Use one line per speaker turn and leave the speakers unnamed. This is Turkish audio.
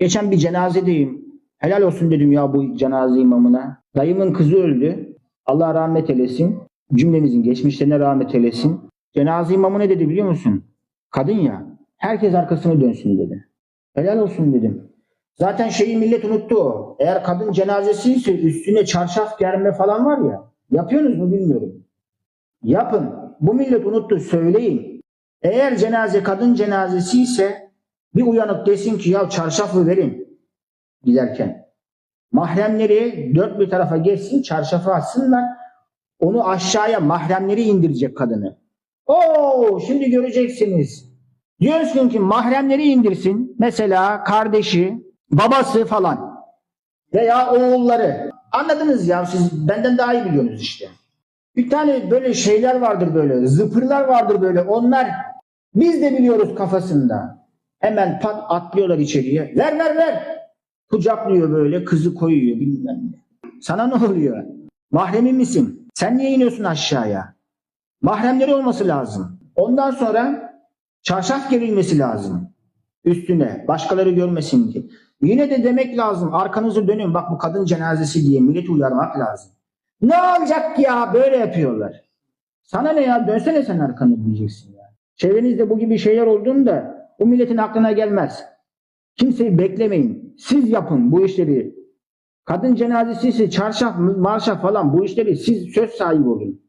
Geçen bir cenazedeyim. Helal olsun dedim ya bu cenaze imamına. Dayımın kızı öldü. Allah rahmet eylesin. Cümlemizin geçmişlerine rahmet eylesin. Cenaze imamı ne dedi biliyor musun? Kadın ya. Herkes arkasını dönsün dedi. Helal olsun dedim. Zaten şeyi millet unuttu. Eğer kadın cenazesi ise üstüne çarşaf germe falan var ya. Yapıyorsunuz mu bilmiyorum. Yapın. Bu millet unuttu. Söyleyin. Eğer cenaze kadın cenazesi ise bir uyanık desin ki ya çarşafı verin giderken. Mahremleri dört bir tarafa geçsin, çarşafı atsınlar. Onu aşağıya mahremleri indirecek kadını. Oo, şimdi göreceksiniz. Diyorsun ki mahremleri indirsin. Mesela kardeşi, babası falan. Veya oğulları. Anladınız ya siz benden daha iyi biliyorsunuz işte. Bir tane böyle şeyler vardır böyle, zıpırlar vardır böyle. Onlar biz de biliyoruz kafasında. Hemen pat atlıyorlar içeriye. Ver ver ver. Kucaklıyor böyle, kızı koyuyor bilmem ne. Sana ne oluyor? Mahremin misin? Sen niye iniyorsun aşağıya? Mahremleri olması lazım. Ondan sonra çarşaf gerilmesi lazım. Üstüne. Başkaları görmesin diye. Yine de demek lazım. Arkanızı dönün. Bak bu kadın cenazesi diye milleti uyarmak lazım. Ne olacak ya? Böyle yapıyorlar. Sana ne ya? Dönsene sen arkanı diyeceksin ya. Çevrenizde bu gibi şeyler olduğunda bu milletin aklına gelmez. Kimseyi beklemeyin. Siz yapın bu işleri. Kadın cenazesi ise çarşaf, marşaf falan bu işleri siz söz sahibi olun.